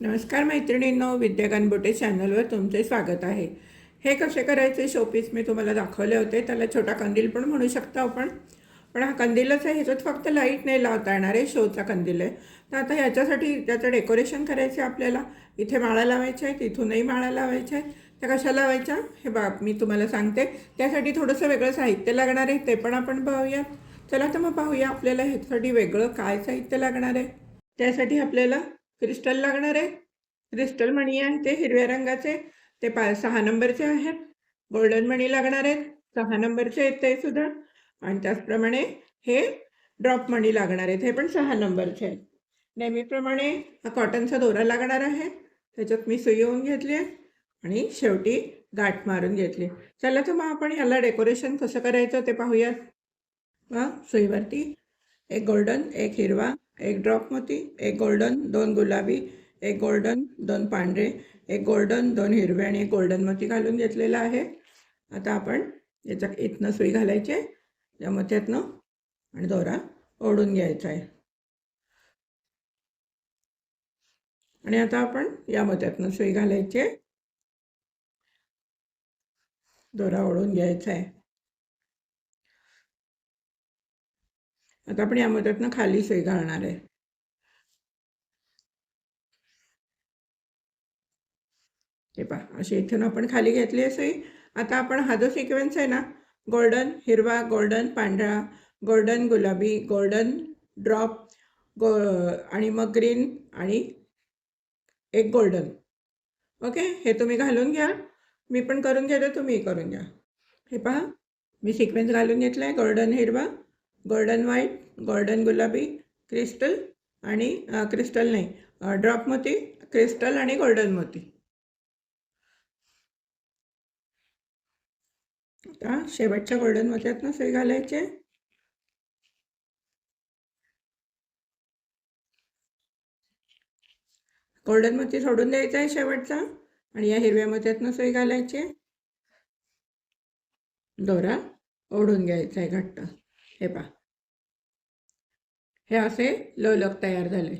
नमस्कार मैत्रिणींनो विद्यागानबोटे चॅनलवर तुमचे स्वागत आहे. हे कसे करायचे? शोपीस मी तुम्हाला दाखवले होते. त्याला छोटा कंदील पण म्हणू शकता आपण. पण हा कंदीलच आहे. ह्याच्यात फक्त लाइट नाही लावता येणार आहे शोचा कंदील आहे. तर आता ह्याच्यासाठी त्याचं डेकोरेशन करायचं आहे आपल्याला. इथे माळा लावायच्या आहेत. इथूनही माळा लावायच्या आहेत. त्या कशा लावायच्या? हे बा मी तुम्हाला सांगते. त्यासाठी थोडंसं वेगळं साहित्य लागणार आहे. ते पण आपण पाहूयात चला तर मग पाहूया आपल्याला ह्याच्यासाठी वेगळं काय साहित्य लागणार आहे. त्यासाठी आपल्याला क्रिस्टल लागणार. आहे क्रिस्टल मणी आहे ते हिरव्या रंगाचे. ते पा सहा नंबरचे आहेत. गोल्डन मणी लागणार आहेत. सहा नंबरचे आहेत ते सुद्धा. आणि त्याचप्रमाणे हे ड्रॉप मणी लागणार आहेत. हे पण सहा नंबरचे आहेत. नेहमीप्रमाणे हा कॉटनचा दोरा लागणार आहे. त्याच्यात मी सुई येऊन घेतली आहे. आणि शेवटी गाठ मारून घेतली चला तर मग आपण याला डेकोरेशन कसं करायचं ते पाहूयात. मग सुईवरती एक गोल्डन एक हिरवा एक ड्रॉप मोती एक गोल्डन दोन गुलाबी एक गोल्डन दोन पांढरे एक गोल्डन दोन हिरवे आणि एक गोल्डन मोती घालून घेतलेला आहे. आता आपण याच्या इथनं सुई घालायची आहे. या मोत्यातनं आणि दोरा ओढून घ्यायचा आहे. आणि आता आपण या मोत्यातनं सुई घालायची आहे. दोरा ओढून घ्यायचा आहे. आता आपण या मोत्यातनं खाली सुई घालणार आहे. हे पहा अशी इथून आपण खाली घेतली आहे सोयी. आता आपण हा जो सिक्वेन्स आहे ना गोल्डन हिरवा गोल्डन पांढरा गोल्डन गुलाबी गोल्डन ड्रॉप गो आणि मग ग्रीन आणि एक गोल्डन ओके हे तुम्ही घालून घ्या. मी पण करून घेतो तुम्ही करून घ्या. हे पहा मी सिक्वेन्स घालून घेतला आहे गोल्डन हिरवा गोल्डन व्हाईट गोल्डन गुलाबी क्रिस्टल आणि क्रिस्टल नाही ड्रॉप मोती क्रिस्टल आणि गोल्डन मोती. आता शेवटच्या गोल्डन मोत्यातनं सुई घालायचे गोल्डन मोती सोडून द्यायचा आहे शेवटचा आणि या हिरव्या मोत्यातनं सोय घालायची दोरा ओढून घ्यायचा आहे घट्ट. हे पहा. हे असे लोलक तयार झाले.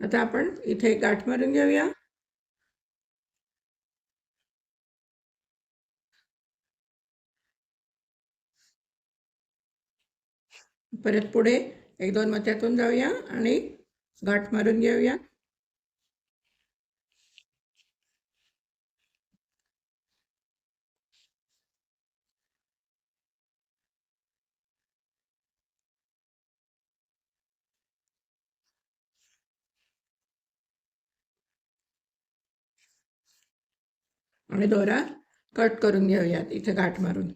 आता आपण इथे गाठ मारून घेऊया. परत पुढे एक दोन मत्यातून जाऊया आणि गाठ मारून घेऊया. आणि दोरा कट करून घेऊयात इथे गाठ मारून.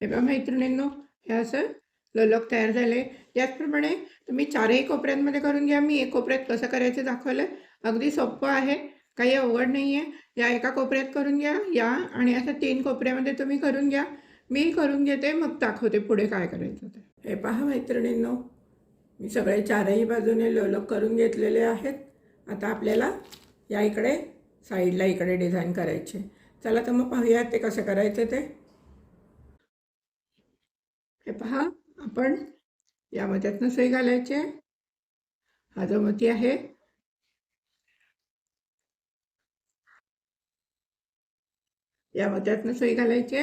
हे मैत्रिणींनो हे असं लोलक तयार झाले. याचप्रमाणे तुम्ही चारही कोपऱ्यांमध्ये करून घ्या. मी एक कोपऱ्यात कसं करायचं दाखवलं अगदी सोपं आहे. काही अवघड नाही आहे या एका कोपऱ्यात करून घ्या. या आणि असं तीन कोपऱ्यामध्ये तुम्ही करून घ्या. मी करून घेते. मग दाखवते पुढे काय करायचं ते. हे पहा मैत्रिणींनो मी सगळे चारही बाजूने लोलक करून घेतलेले आहेत. आता आपल्याला या इकडे साईडला इकडे डिझाईन करायचे. चला तर मग पाहूयात ते कसं करायचं ते. हे पहा आपण या मत्यातनं सई घालायचे हा जो मती आहे या मत्यातनं सई घालायची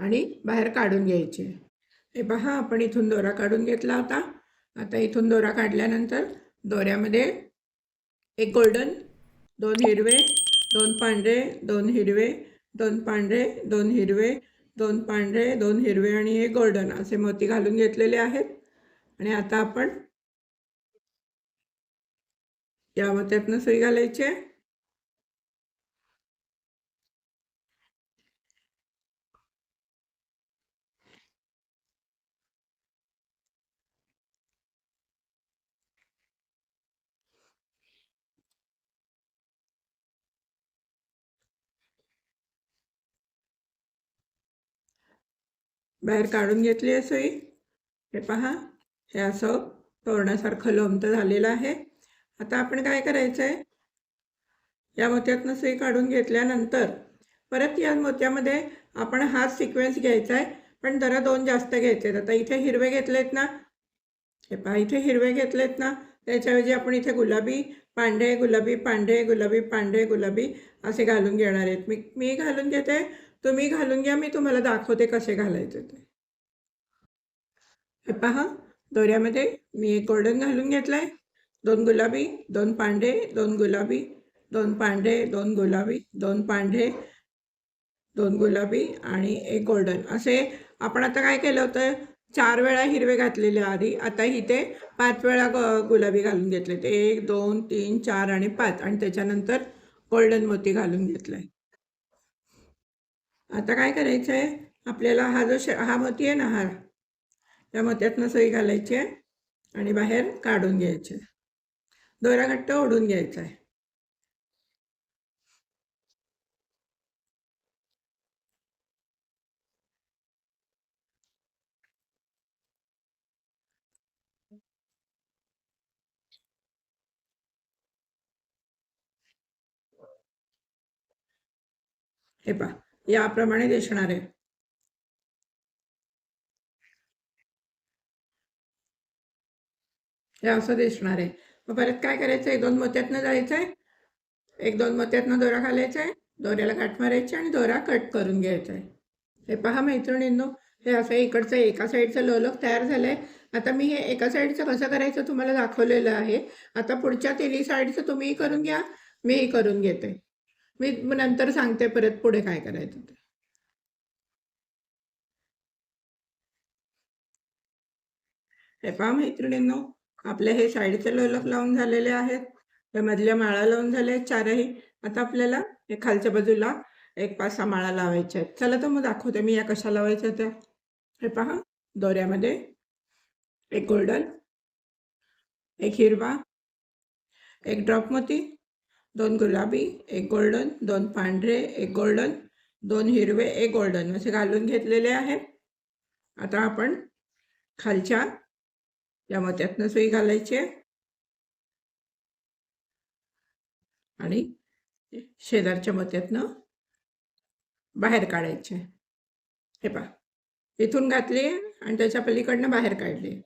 आणि बाहेर काढून घ्यायचे हे पहा आपण इथून दोरा काढून घेतला होता. आता इथून दोरा काढल्यानंतर दोऱ्यामध्ये एक गोल्डन दोन हिरवे दोन पांढरे दोन हिरवे दोन पांढरे दोन हिरवे दोन पांढरे दोन हिरवे आणि एक गोल्डन असे मोती घालून घेतलेले आहेत. आणि आता आपण या मोत्यातनं सुई घालायची आहे. बाहेर काढून घेतली आहे सुई. हे पहा हे असं तोरणासारखं लोमतं झालेलं आहे. आता आपण काय करायचं आहे या मोत्यातनं सुई काढून घेतल्यानंतर परत या मोत्यामध्ये आपण हाच सिक्वेन्स घ्यायचा आहे पण जरा दोन जास्त घ्यायचे आहेत आता इथे हिरवे घेतलेत ना हे पहा इथे हिरवे घेतलेत ना त्याच्याऐवजी आपण इथे गुलाबी पांढरे गुलाबी पांढरे गुलाबी पांढरे गुलाबी असे घालून घेणार आहेत. मी मी घालून घेते तुम्ही घालून घ्या मी तुम्हाला दाखवते कसे घालायचे ते. हे पहा दोऱ्यामध्ये मी एक गोल्डन घालून घेतलं आहे दोन गुलाबी दोन पांढरे दोन गुलाबी दोन पांढरे दोन गुलाबी दोन पांढरे दोन गुलाबी आणि एक गोल्डन असे आपण आता काय केलं होतं? चार वेळा हिरवे घातलेले आधी आता इथे पाच वेळा ग गुलाबी घालून घेतले. ते एक दोन तीन चार आणि पाच आणि त्याच्यानंतर गोल्डन मोती घालून घेतलं आहे आता काय करायचं आहे आपल्याला हा जो श हा मोती आहे ना हा त्या मोत्यातनं सोयी घालायची आहे आणि बाहेर काढून घ्यायचे दोरा घट्ट ओढून घ्यायचा आहे. हे पहा. याप्रमाणे दिसणार आहे. हे असं दिसणार आहे. मग परत काय करायचं? एक दोन मोत्यातनं जायचंय. एक दोन मोत्यातनं दोरा घालायचा आहे दोऱ्याला गाठ मारायची आणि दोरा कट करून घ्यायचा आहे हे पहा मैत्रिणींनो हे असं इकडचं एका साईडचं लोलक तयार झालं आहे आता मी हे एका साईडचं कसं करायचं तुम्हाला दाखवलेलं आहे. आता पुढच्या तिन्ही साईडचं तुम्हीही करून घ्या. मीही करून घेते. मी नंतर सांगते परत पुढे काय करायचं ते. हे पहा मैत्रिणींनो आपल्या हे साईडचे लोलक लावून झालेले आहेत. मधल्या माळा लावून झाले आहेत चारही. आता आपल्याला हे खालच्या बाजूला एक पाच सहा माळा लावायच्या आहेत. चला तर मग दाखवते मी या कशा लावायच्या त्या. हे पहा दोऱ्यामध्ये एक गोल्डन एक हिरवा एक ड्रॉप मोती दोन गुलाबी एक गोल्डन दोन पांढरे एक गोल्डन दोन हिरवे एक गोल्डन. असे घालून घेतलेले आहे आता आपण खालच्या या मोत्यातनं सुई घालायची आहे. आणि शेजारच्या मोत्यातनं बाहेर काढायचे. हे पहा. इथून घातली आणि त्याच्या पलीकडनं बाहेर काढली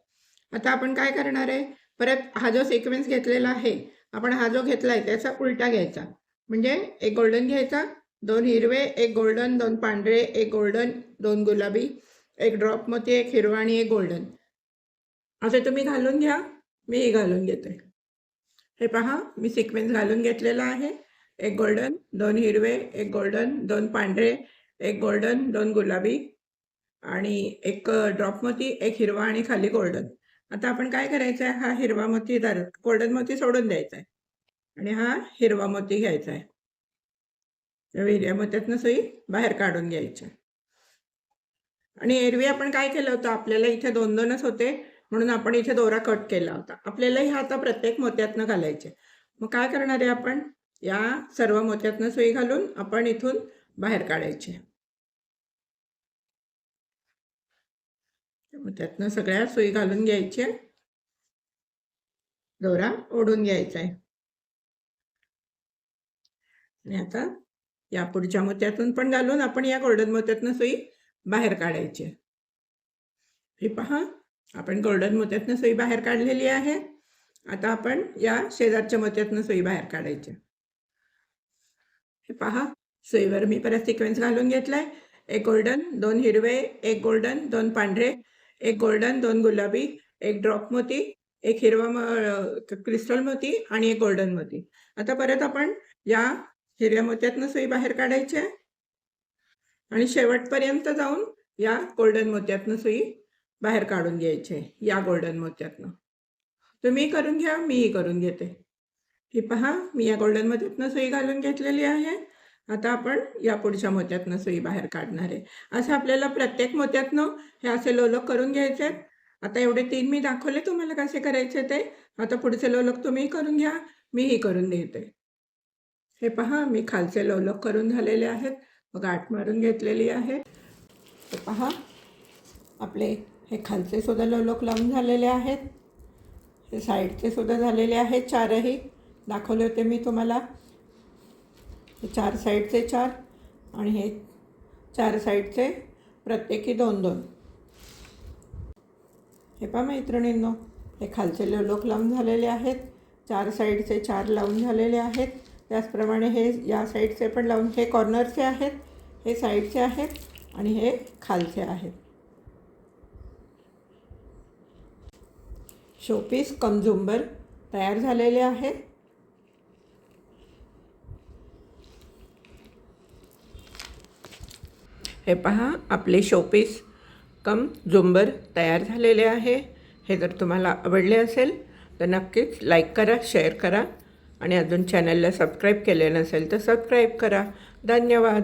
आता आपण काय करणार आहे? परत हा जो सिक्वेन्स घेतलेला आहे आपण हा जो घेतला आहे त्याचा उलटा घ्यायचा. म्हणजे एक गोल्डन घ्यायचा दोन हिरवे एक गोल्डन दोन पांढरे एक गोल्डन दोन गुलाबी एक ड्रॉप मोती एक हिरवा आणि एक गोल्डन असे तुम्ही घालून घ्या मीही घालून घेते. हे पहा मी सिक्वेन्स घालून घेतलेला आहे. एक गोल्डन दोन हिरवे एक गोल्डन दोन पांढरे एक गोल्डन दोन गुलाबी आणि एक ड्रॉप मोती एक हिरवा आणि खाली गोल्डन आता आपण काय करायचं आहे हा हिरवा मोती दार गोल्डन मोती सोडून द्यायचा आहे आणि हा हिरवा मोती घ्यायचा आहे त्या हिरव्या मोत्यातनं सुई बाहेर काढून घ्यायच्या. आणि एरवी आपण काय केलं होतं? आपल्याला इथे दोन दोनच होते म्हणून आपण इथे दोरा कट केला होता. आपल्याला ह्या आता प्रत्येक मोत्यातनं घालायचे मग काय करणार आहे आपण? या सर्व मोत्यातनं सुई घालून आपण इथून बाहेर काढायची. त्यातनं सगळ्या सुई घालून घ्यायच्या दोरा ओढून घ्यायचा आहे. आणि आता या पुढच्या मोत्यातून पण घालून आपण या गोल्डन मोत्यातनं सुई बाहेर काढायची हे पहा आपण गोल्डन मोत्यातनं सुई बाहेर काढलेली आहे. आता आपण या शेजारच्या मोत्यातनं सुई बाहेर काढायची हे पहा सुईवर मी परत सिक्वेन्स घालून घेतलाय. एक गोल्डन दोन हिरवे एक गोल्डन दोन पांढरे. एक गोल्डन दोन गुलाबी एक ड्रॉप मोती एक हिरवा म क्रिस्टल मोती आणि एक गोल्डन मोती. आता परत आपण या हिरव्या मोत्यातनं सुई बाहेर काढायची आहे आणि शेवटपर्यंत जाऊन या गोल्डन मोत्यातनं सुई बाहेर काढून घ्यायची आहे या गोल्डन मोत्यातनं. तुम्ही करून घ्या मीही करून घेते. ही पहा मी या गोल्डन मोत्यातनं सुई घालून घेतलेली आहे. आता आपण या पुढच्या मोत्यातनं सुई बाहेर काढणार आहे. असं आपल्याला प्रत्येक मोत्यातनं हे असे लोलक करून घ्यायचे आहेत. आता एवढे तीन मी दाखवले तुम्हाला कसे करायचे ते? आता पुढचे लोलक तुम्ही करून घ्या मीही करून देते. हे पहा मी खालचे लोलक करून झालेले आहेत. मग गाठ मारून घेतलेली आहे हे पहा आपले हे खालचे सुद्धा लोलक लावून झालेले आहेत. हे साईडचे सुद्धा झालेले आहेत चारही. दाखवले होते मी तुम्हाला. चार साईडचे चार आणि हे चार साईडचे प्रत्येकी दोन दोन. हे पहा मैत्रिणींनो हे खालचे लोक लावून झालेले आहेत चार साईडचे चार लावून झालेले आहेत. त्याचप्रमाणे हे या साईडचे पण लावून हे कॉर्नरचे आहेत हे साईडचे आहेत आणि हे खालचे आहेत. शोपीस कंझुंबर तयार झालेले आहे. हे पहा आपले शोपीस कम झुंबर तयार झालेले आहे. हे जर तुम्हाला आवडले असेल तर नक्कीच लाईक करा शेअर करा आणि अजून चॅनलला सबस्क्राईब केले नसेल तर सबस्क्राईब करा. धन्यवाद.